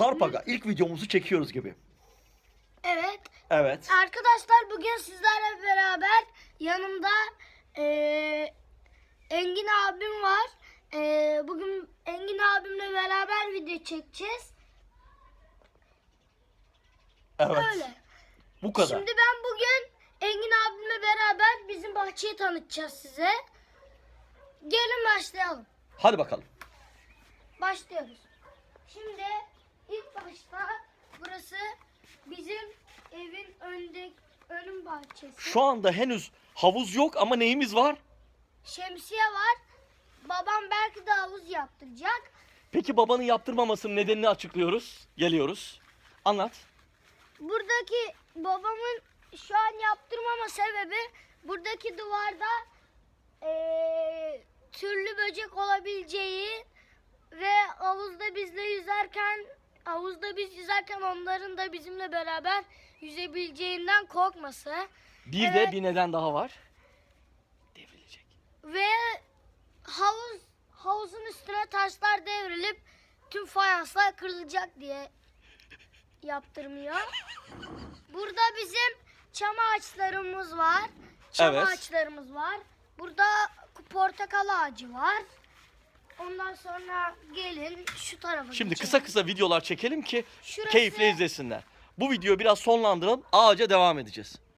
Sarp Aga ilk videomuzu çekiyoruz gibi. Evet. Evet. Arkadaşlar bugün sizlerle beraber yanımda eee, Engin abim var. Eee, bugün Engin abimle beraber video çekeceğiz. Evet. Öyle. Bu kadar. Şimdi ben bugün Engin abimle beraber bizim bahçeyi tanıtacağız size. Gelin başlayalım. Hadi bakalım. Başlıyoruz. Şimdi başta burası bizim evin önde önün bahçesi. Şu anda henüz havuz yok ama neyimiz var? Şemsiye var. Babam belki de havuz yaptıracak. Peki babanın yaptırmamasının nedenini açıklıyoruz. Geliyoruz. Anlat. Buradaki babamın şu an yaptırmama sebebi buradaki duvarda eee, türlü böcek olabileceği ve havuzda bizle yüzerken havuzda biz yüzerken onların da bizimle beraber yüzebileceğinden korkması Bir Evet. de bir neden daha var. Devrilecek. ve havuz havuzun üstüne taşlar devrilip tüm fayanslar kırılacak diye yaptırmıyor. Burada bizim çam ağaçlarımız var. Çam Evet. ağaçlarımız var. Burada portakal ağacı var. Ondan sonra gelin şu tarafa Şimdi geçelim. kısa kısa videolar çekelim ki Şurası- keyifle izlesinler. Bu videoyu biraz sonlandıralım. Ağaca devam edeceğiz.